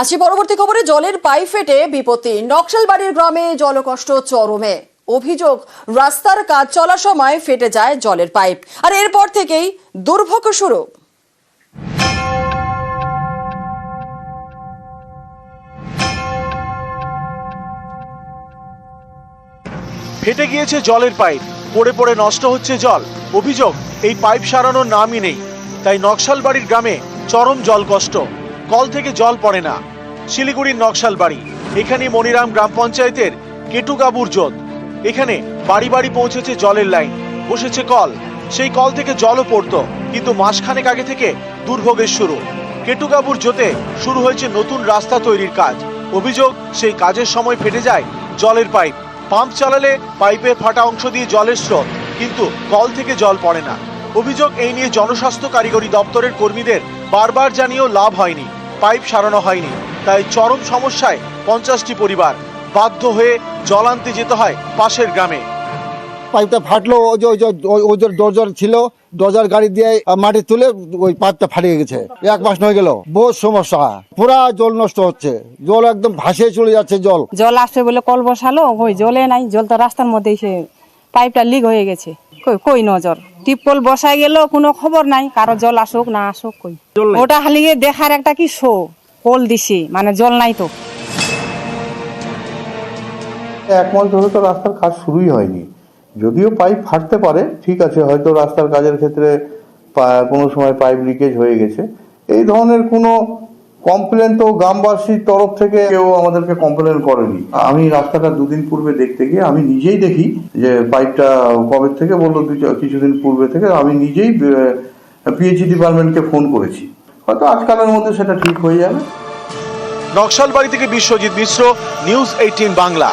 আসি পরবর্তী খবরে, জলের পাইপ ফেটে বিপত্তি। নকশালবাড়ির গ্রামে জলকষ্ট চরমে। অভিযোগ, রাস্তার কাজ চলার সময় ফেটে যায় জলের পাইপ। আর এরপর থেকেই দুর্ভোগ শুরু। ফেটে গিয়েছে জলের পাইপ। পড়ে পড়ে নষ্ট হচ্ছে জল। অভিযোগ, এই পাইপ সারানোর নামই নেই। তাই নকশালবাড়ির গ্রামে চরম জল কষ্ট কল থেকে জল পড়ে না। শিলিগুড়ির নকশাল বাড়ি এখানে মনিরাম গ্রাম পঞ্চায়েতের কেটুগাবুর জোত এখানে বাড়ি বাড়ি পৌঁছেছে জলের লাইন, বসেছে কল। সেই কল থেকে জলও পড়তো, কিন্তু মাসখানেক আগে থেকে দুর্ভোগের শুরু। কেটুগাবুর জোতে শুরু হয়েছে নতুন রাস্তা তৈরির কাজ। অভিযোগ, সেই কাজের সময় ফেটে যায় জলের পাইপ। পাম্প চালালে পাইপের ফাটা অংশ দিয়ে জলের স্রোত, কিন্তু কল থেকে জল পড়ে না। অভিযোগ এই নিয়ে জনস্বাস্থ্য কারিগরি দপ্তরের কর্মীদের বারবার জানিয়েও লাভ হয়নি পাইপ সারানো হয়নি তাই চরম সমস্যায় পঞ্চাশটি পরিবার বাধ্য হয়ে জল আনতে যেতে হয় পাশের গ্রামে। পাইপটা ফাটলো ওই যে ওই ছিল ডোজার গাড়ি দিয়ে মাটি তুলে ওই পাইপটা ফাটিয়ে গেছে। এক মাস হয়ে গেল বহুত সমস্যা পুরা জল নষ্ট হচ্ছে জল একদম ভাসিয়ে চলে যাচ্ছে জল। জল আসবে বলে কল বসালো ওই জলে নাই জল তো রাস্তার মধ্যেই সে পাইপটা লিক হয়ে গেছে কই কই নজর? টিপকল বসায় গেল কোনো খবর নাই কারও জল আসুক না আসুক কই। ওটা খালি গিয়ে দেখার একটা কি শো কল দিছি মানে জল নাই তো। এক মাস ধরে তো রাস্তার কাজ শুরুই হয়নি। যদিও পাইপ ফাটতে পারে ঠিক আছে হয়তো রাস্তার কাজের ক্ষেত্রে কোনো সময় পাইপ লিকেজ হয়ে গেছে। এই ধরনের কোনো কমপ্লেন তো গ্রামবাসীর তরফ থেকে কেউ আমাদেরকে কমপ্লেন করেনি। আমি রাস্তাটা দুদিন পূর্বে দেখতে গিয়ে আমি নিজেই দেখি যে পাইপটা কবে থেকে বলল কিছুদিন পূর্বে থেকে আমি নিজেই পিএইচই ডিপার্টমেন্টকে ফোন করেছি। হয়তো আজকালের মধ্যে সেটা ঠিক হয়ে যাবে। নকশালবাড়ি থেকে বিশ্বজিৎ মিশ্র নিউজ এইটিন বাংলা।